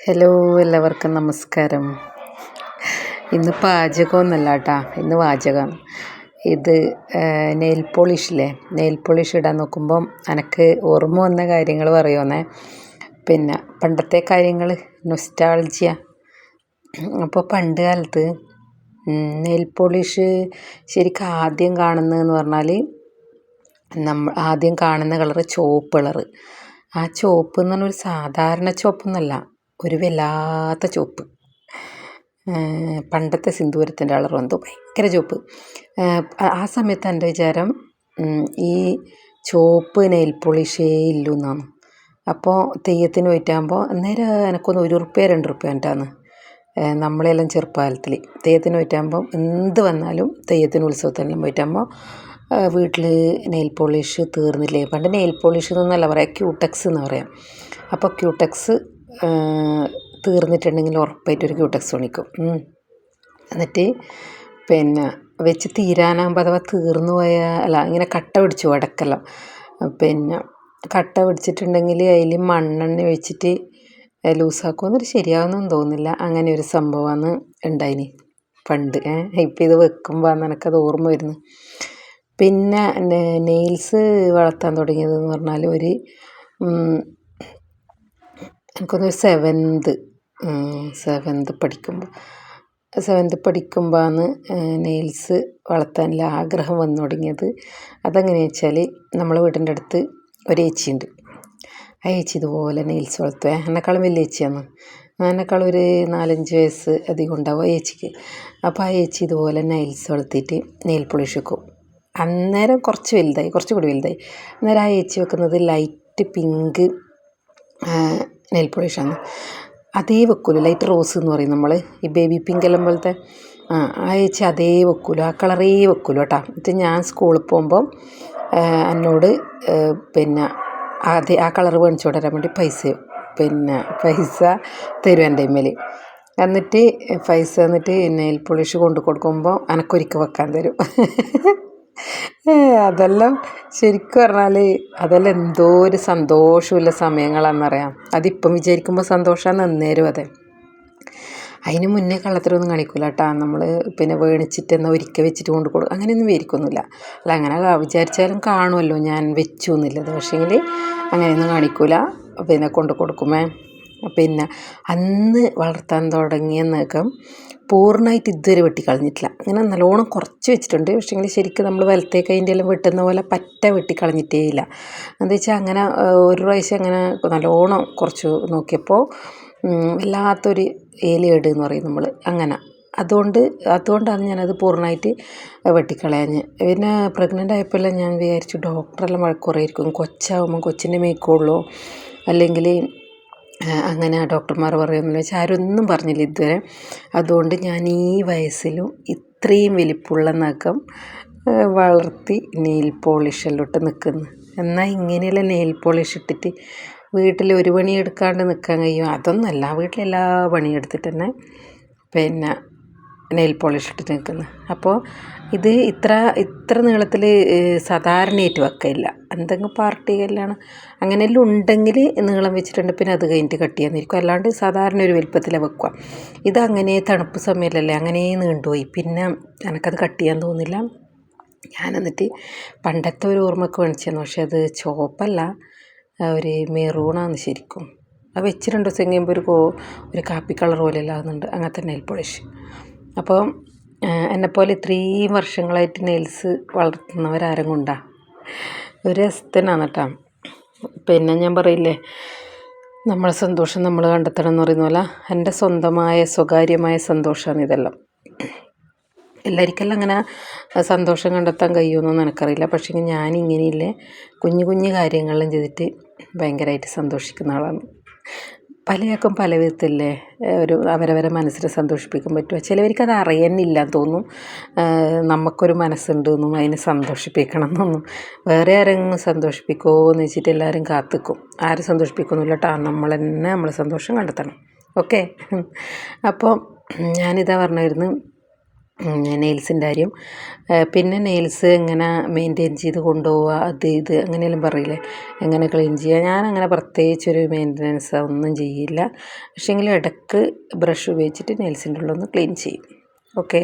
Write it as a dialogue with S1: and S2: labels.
S1: Hello എല്ലാവർക്കും നമസ്കാരം. ഇന്ന് പാചകമൊന്നുമല്ല കേട്ടാ ഇന്ന് വാചകം. ഇത് നെയിൽ പോളിഷില്ലേ? നെയിൽ പോളിഷ് ഇടാൻ നോക്കുമ്പം എനിക്ക് ഓർമ്മ വന്ന കാര്യങ്ങൾ പറയുമെന്നേ പിന്നെ പണ്ടത്തെ കാര്യങ്ങൾ നൊസ്റ്റാൾജിയ അപ്പോൾ പണ്ട് കാലത്ത് നെയിൽ പോളിഷ് ശരിക്കും ആദ്യം കാണുന്നതെന്ന് പറഞ്ഞാൽ നമ്മൾ ആദ്യം കാണുന്ന കളറ് ചുവപ്പ് കളറ്. ആ ചുവപ്പ് എന്ന് പറഞ്ഞാൽ ഒരു സാധാരണ ചുവപ്പൊന്നുമല്ല ഒരു വല്ലാത്ത ചുവപ്പ് പണ്ടത്തെ സിന്ദൂരത്തിന്റെ കളർ വന്നു. ഭയങ്കര ചുവപ്പ്. ആ സമയത്ത് എന്റെ വിചാരം ഈ ചുവപ്പ് നെയിൽ പോളിഷേ ഇല്ലു എന്നാണ്. അപ്പോൾ തെയ്യത്തിന് പോയിട്ടാകുമ്പോൾ അന്നേരം എനിക്കൊന്ന് ഒരു റുപ്യ രണ്ട് റുപ്യ എന്നിട്ടാണ് നമ്മളെല്ലാം ചെറുപ്പകാലത്തിൽ. തെയ്യത്തിന് പോയിട്ടാകുമ്പോൾ എന്ത് വന്നാലും തെയ്യത്തിന് ഉത്സവത്തിനെല്ലാം പോയിട്ടാകുമ്പോൾ വീട്ടിൽ നെയിൽ പോളിഷ് തീർന്നില്ലേ? പണ്ട് നെയിൽ പോളിഷ് എന്നല്ല പറയാം ക്യൂടെക്സ് എന്ന് പറയാം. അപ്പോൾ ക്യൂടെക്സ് തീർന്നിട്ടുണ്ടെങ്കിൽ ഉറപ്പായിട്ട് ഒരു ക്യൂടെക്സ് മേടിക്കും എന്നിട്ട് പിന്നെ വെച്ച് തീരാനാകുമ്പോൾ അഥവാ തീർന്നു പോയാൽ അല്ല ഇങ്ങനെ കട്ട പിടിച്ചു ഇടയ്ക്കെല്ലാം പിന്നെ കട്ട പിടിച്ചിട്ടുണ്ടെങ്കിൽ അതിൽ മണ്ണെണ്ണ ഒഴിച്ചിട്ട് ലൂസാക്കുമെന്നൊരു ശരിയാവുന്നൊന്നും തോന്നുന്നില്ല. അങ്ങനെ ഒരു സംഭവമാണ് ഉണ്ടായിന് പണ്ട്. ഇപ്പം ഇത് വെക്കുമ്പോൾ എനിക്കത് ഓർമ്മ വരുന്നു. പിന്നെ നെയിൽസ് വളർത്താൻ തുടങ്ങിയതെന്ന് പറഞ്ഞാൽ ഒരു എനിക്കൊന്ന് സെവൻത് സെവൻത് പഠിക്കുമ്പോൾ സെവൻത് പഠിക്കുമ്പോഴാണ് നെയിൽസ് വളർത്താനുള്ള ആഗ്രഹം വന്നു തുടങ്ങിയത്. അതെങ്ങനെയാണെന്ന് വെച്ചാൽ നമ്മളെ വീടിന്റെ അടുത്ത് ഒരു ഏച്ചിയുണ്ട്. ആ ഏച്ചി ഇതുപോലെ നെയിൽസ് വളർത്തുക എന്നെക്കാളും വലിയ ഏച്ചിയാണ്. എന്നെക്കാളും ഒരു നാലഞ്ച് വയസ്സ് അധികം ഉണ്ടാവും ആ ഏച്ചിക്ക്. അപ്പോൾ ആ ഏച്ചി ഇതുപോലെ നെയിൽസ് വളർത്തിയിട്ട് നെയിൽ പോളിഷ് വെക്കും. അന്നേരം കുറച്ച് വലുതായി കുറച്ച് കൂടി വലുതായി. അന്നേരം ആ ഏച്ചി വെക്കുന്നത് ലൈറ്റ് പിങ്ക് നെയിൽ പോളിഷാണ് അതേ വെക്കൂല. ലൈറ്റ് റോസ് എന്ന് പറയും നമ്മൾ ഈ ബേബി പിങ്ക് എല്ലാം പോലത്തെ. ആ ചേച്ചി അതേ വെക്കൂല. ആ കളറേ വെക്കൂല കേട്ടോ എന്നിട്ട് ഞാൻ സ്കൂളിൽ പോകുമ്പോൾ എന്നോട് പിന്നെ അതേ ആ കളർ മേടിച്ചു കൊണ്ടുവരാൻ വേണ്ടി പൈസ പിന്നെ പൈസ തരും എന്റെ ഇമ്മേൽ എന്നിട്ട് പൈസ എന്നിട്ട് നെയിൽ പോളിഷ് കൊണ്ടു കൊടുക്കുമ്പോൾ എനക്കൊരിക്കൽ വെക്കാൻ തരും. അതെല്ലാം ശരിക്കും പറഞ്ഞാൽ അതെല്ലാം എന്തോ ഒരു സന്തോഷമുള്ള സമയങ്ങളാണെന്നറിയാം അതിപ്പം വിചാരിക്കുമ്പോൾ സന്തോഷമാണ് അന്നേരം അതെ. അതിന് മുന്നേ കള്ളത്തരമൊന്നും കാണിക്കില്ല കേട്ടോ നമ്മൾ പിന്നെ വേണിച്ചിട്ട് എന്നാൽ ഒരിക്കൽ വെച്ചിട്ട് കൊണ്ട് കൊടുക്കും അങ്ങനെയൊന്നും വിചാരിക്കൊന്നുമില്ല. അല്ല അങ്ങനെ വിചാരിച്ചാലും കാണുമല്ലോ ഞാൻ വെച്ചു എന്നുള്ളത്. പക്ഷേങ്കിൽ അങ്ങനെയൊന്നും കാണിക്കില്ല പിന്നെ കൊണ്ട് കൊടുക്കുമേ. പിന്നെ അന്ന് വളർത്താൻ തുടങ്ങിയെന്നേക്കം പൂർണമായിട്ട് ഇതുവരെ വെട്ടിക്കളഞ്ഞിട്ടില്ല. അങ്ങനെ നല്ലോണം കുറച്ച് വെച്ചിട്ടുണ്ട്. പക്ഷേങ്കിൽ ശരിക്കും നമ്മൾ വലത്തേക്ക് അതിന്റെ എല്ലാം വെട്ടുന്ന പോലെ പറ്റ വെട്ടിക്കളഞ്ഞിട്ടേ ഇല്ല. എന്താ വെച്ചാൽ അങ്ങനെ ഒരു പ്രാവശ്യം അങ്ങനെ നല്ലോണം കുറച്ച് നോക്കിയപ്പോൾ വല്ലാത്തൊരു ഏലിയേട് എന്ന് പറയും നമ്മൾ. അങ്ങനെ. അതുകൊണ്ട് അതുകൊണ്ടാണ് ഞാനത് പൂർണമായിട്ട് വെട്ടിക്കളയാഞ്ഞ് പിന്നെ പ്രഗ്നന്റ് ആയപ്പോഴെല്ലാം ഞാൻ വിചാരിച്ചു ഡോക്ടറെല്ലാം വഴക്കുറയായിരിക്കും കൊച്ചാവുമ്പോൾ കൊച്ചിന്റെ മേക്കുള്ളൂ അല്ലെങ്കിൽ അങ്ങനെ ഡോക്ടർമാർ പറയുമെന്ന് വെച്ചാൽ ആരൊന്നും പറഞ്ഞില്ല ഇതുവരെ. അതുകൊണ്ട് ഞാൻ ഈ വയസ്സിലും ഇത്രയും വലിപ്പമുള്ള നഖം വളർത്തി നെയിൽ പോളിഷെല്ലോട്ട് നിൽക്കുന്നു എന്നാൽ ഇങ്ങനെയുള്ള നെയിൽ പോളിഷ് ഇട്ടിട്ട് വീട്ടിൽ ഒരു പണി എടുക്കാണ്ട് നിൽക്കാൻ കഴിയും. അതൊന്നുമല്ല വീട്ടിലെല്ലാ പണിയും എടുത്തിട്ട് തന്നെ പിന്നെ നെയിൽ പോളിഷ് ഇട്ടിട്ട് നിൽക്കുന്നത് അപ്പോൾ ഇത് ഇത്ര ഇത്ര നീളത്തിൽ സാധാരണയായിട്ട് വെക്കില്ല എന്തെങ്കിലും പാർട്ടി കല്യാണം അങ്ങനെയെല്ലാം ഉണ്ടെങ്കിൽ നീളം വെച്ചിട്ടുണ്ട് പിന്നെ അത് കഴിഞ്ഞിട്ട് കട്ട് ചെയ്യാന്നിരിക്കും അല്ലാണ്ട് സാധാരണ ഒരു വലുപ്പത്തിലാണ് വെക്കുക. ഇത് അങ്ങനെ തണുപ്പ് സമയമല്ലല്ലേ അങ്ങനെ നീണ്ടുപോയി. പിന്നെ എനിക്കത് കട്ട് ചെയ്യാൻ തോന്നില്ല. ഞാൻ എന്നിട്ട് പണ്ടത്തെ ഒരു ഓർമ്മക്ക് മേടിച്ചതാണ് പക്ഷേ അത് ചുവപ്പല്ല ഒരു മെറൂണാണ് ശരിക്കും. അത് വെച്ച് രണ്ട് ദിവസം കഴിയുമ്പോൾ ഒരു ഒരു കാപ്പി കളർ പോലെ ആകുന്നുണ്ട് അങ്ങനത്തെ നെയിൽ പോളിഷ്. അപ്പോൾ എന്നെപ്പോലെ ഇത്രയും വർഷങ്ങളായിട്ട് നെയിൽസ് വളർത്തുന്നവരാരും കൊണ്ടാ. ഒരു രസത്തിനാണ് കേട്ടോ. പിന്നെ ഞാൻ പറയില്ലേ നമ്മളെ സന്തോഷം നമ്മൾ കണ്ടെത്തണം എന്ന് പറയുന്ന പോലെ എന്റെ സ്വന്തമായ സ്വകാര്യമായ സന്തോഷമാണ് ഇതെല്ലാം. എല്ലാവർക്കെല്ലാം അങ്ങനെ സന്തോഷം കണ്ടെത്താൻ കഴിയുമെന്നൊന്നും എനിക്കറിയില്ല പക്ഷേ ഞാൻ ഇങ്ങനെയില്ലേ കുഞ്ഞു കുഞ്ഞു കാര്യങ്ങളെല്ലാം ചെയ്തിട്ട് ഭയങ്കരമായിട്ട് സന്തോഷിക്കുന്ന ആളാണ്. പലയാൾക്കും പല വിധത്തിലല്ലേ ഒരു അവരവരെ മനസ്സിനെ സന്തോഷിപ്പിക്കാൻ പറ്റുക അത് അറിയുന്നില്ല തോന്നും. നമുക്കൊരു മനസ്സുണ്ട് എന്നും അതിനെ സന്തോഷിപ്പിക്കണം എന്നൊന്നും വേറെ ആരെങ്കിലും സന്തോഷിപ്പിക്കുമോ എന്ന് വെച്ചിട്ട് എല്ലാവരും കാത്തിക്കും. ആരും സന്തോഷിപ്പിക്കുന്നില്ല കേട്ടോ നമ്മൾ തന്നെ നമ്മൾ സന്തോഷം കണ്ടെത്തണം. ഓക്കെ? അപ്പോൾ ഞാനിതാ പറഞ്ഞിരുന്നു നെയിൽസിന്റെ കാര്യം. പിന്നെ നെയിൽസ് എങ്ങനെ മെയിന്റെയിൻ ചെയ്ത് കൊണ്ടുപോവുക അത് ഇത് അങ്ങനെയെല്ലാം പറയില്ലേ? എങ്ങനെ ക്ലീൻ ചെയ്യുക? ഞാനങ്ങനെ പ്രത്യേകിച്ചൊരു മെയിന്റനൻസ് ഒന്നും ചെയ്യില്ല. പക്ഷേങ്കിൽ ഇടയ്ക്ക് ബ്രഷ് ഉപയോഗിച്ചിട്ട് നെയിൽസിന്റെ ഉള്ളൊന്ന് ക്ലീൻ ചെയ്യും. ഓക്കെ?